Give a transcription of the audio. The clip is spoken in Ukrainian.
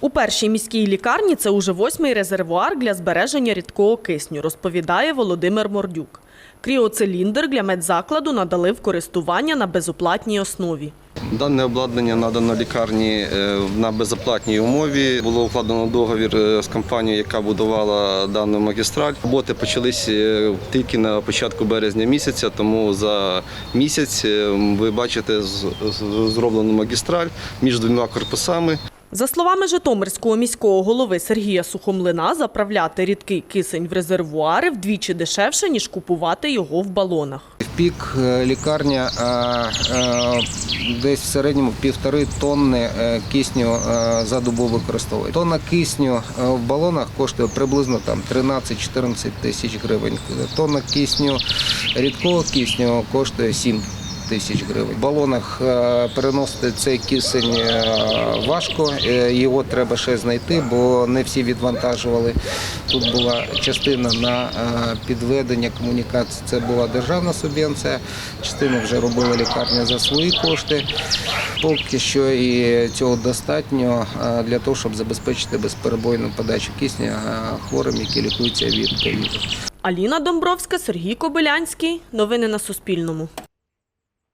У першій міській лікарні це уже восьмий резервуар для збереження рідкого кисню, розповідає Володимир Мордюк. Кріоциліндр для медзакладу надали в користування на безоплатній основі. Дане обладнання надано лікарні е, на безоплатній умові. Було укладено договір е, з компанією, яка будувала дану магістраль. Роботи почалися е, тільки на початку березня місяця, тому за місяць ви бачите зроблену магістраль між двома корпусами. За словами Житомирського міського голови Сергія Сухомлина, заправляти рідкий кисень в резервуари вдвічі дешевше, ніж купувати його в балонах. В пік е, лікарня е, е, десь в середньому півтори тонни кисню за добу використовує. Тонна кисню в балонах коштує приблизно там 13-14 тисяч гривень. Тонна кисню рідкого кисню коштує 7 тисяч гривень. В балонах е, переносити цей кисень е, важко, е, його треба ще знайти, бо не всі відвантажували. Тут була частина на підведення комунікації, це була державна субвенція, частину вже робила лікарня за свої кошти. Поки що і цього достатньо для того, щоб забезпечити безперебойну подачу кисня хворим, які лікуються від ковіду. Аліна Домбровська, Сергій Кобилянський. Новини на Суспільному.